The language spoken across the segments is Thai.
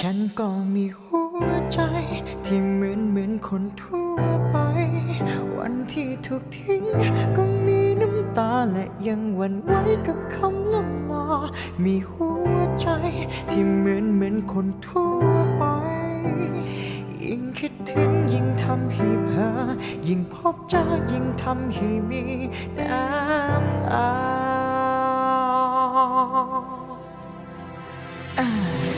ฉันก็มีหัวใจ ที่เหมือนเหมือนคนทั่วไป วันที่ถูกทิ้ง ก็มีน้ำตาและยังหวั่นไหวกับคำล่ำลามีหัวใจ ที่เหมือนเหมือนคนทั่วไป ยิ่งคิดถึงยิ่งทำให้เพ้อยิ่งพบเจอยิ่งทำให้มีน้ำตาฉั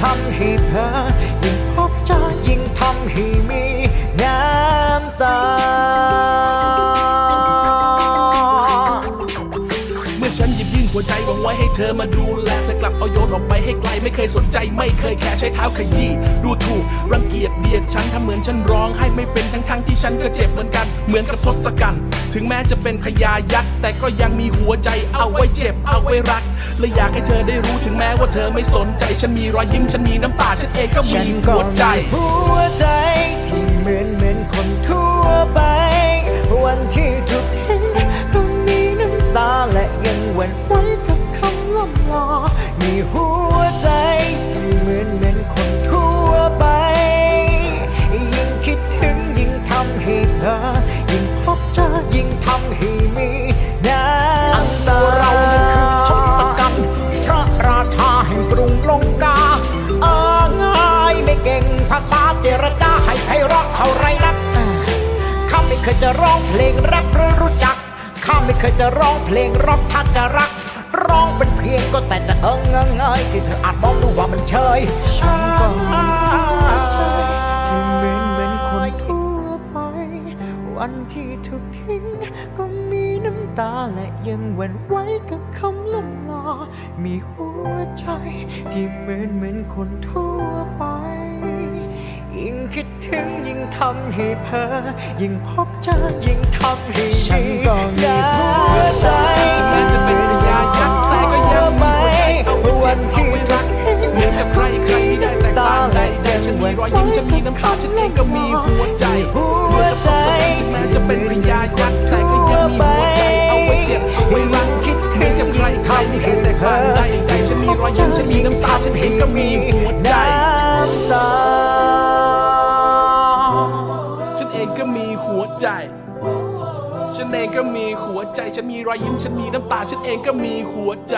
ทำให้เพ้อ ฉันหยิบยื่นหัวใจหวังไว้ให้เธอมาดูแลเธอกลับเอาโยนออกไปให้ไกลไม่เคยสนใจไม่เคยแค่ใช้เท้าขยี้ดูถูกรังเกียจเบียดฉันทำเหมือนฉันร้องให้ไม่เป็นทั้งทั้งๆที่ฉันก็เจ็บเหมือนกันเหมือนกับทศกัณฐ์ถึงแม้จะเป็นพญายักษ์แต่ก็ยังมีหัวใจเอาไว้เจ็บเอาไว้รักเลยอยากให้เธอได้รู้ถึงแม้ว่าเธอไม่สนใจ ฉันมีรอยยิ้มฉันมีน้ำตาฉันเองก็มีหัวใจหัวใจ ไหวกับคำล่ำลามีหัวใจที่เหมือนเหมือนคนทั่วไป ยิ่งคิดถึงยิ่งทำให้เธอ ยิ่งพบเจอยิ่งทำให้มีน้ำตาเราคือทศกัณฐ์พระราชาแห่งกรุงลงกาเออง่ายไม่เก่งภาษาเจรจาให้ไพเราะเท่าไรนักข้าไม่เคยจะร้องเพลงรักหรือรู้จัก ข้าไม่เคยจะร้องเพลงร็อกถ้าจะรัก ร้องเป็นเพียงก็แต่จะเอิงเงงเงยที่เธออาจมองดูว่ามันเชยฉันก็มีหัวใจที่เหมือนเหมือนคนทั่วไป วันที่ถูกทิ้งก็มีน้ำตาและยังหวั่นไหวกับคำล่ำลา มีหัวใจที่เหมือนเหมือนคนทั่วไปยิ่งคิดถึงยิ่งทำให้เพ้อยิ่งพบเจอยิ่งทำให้ฉันก็มี เอาไว้เจ็บเอาไว้รักเหมือนกับใครใครไม่ได้แตกต่าใดใดฉันมีรอยยิ้มฉันมีน้ำตาฉันเองก็มีหัวใจหัวใจแม้จะเป็นพญญายักษ์แต่ก็ยังมีหัวใจเอาไว้เจ็บเอาไว้รักคิดถึงกับใครใครไม่ได้แตกต่าใดใดฉันมีรอยยิ้มฉันมีน้ำตาฉันเองก็มีหัวใจน้ำตาฉันเองก็มีหัวใจ ฉันเองก็มีหัวใจ ฉันมีรอยยิ้ม ฉันมีน้ำตา ฉันเองก็มีหัวใจ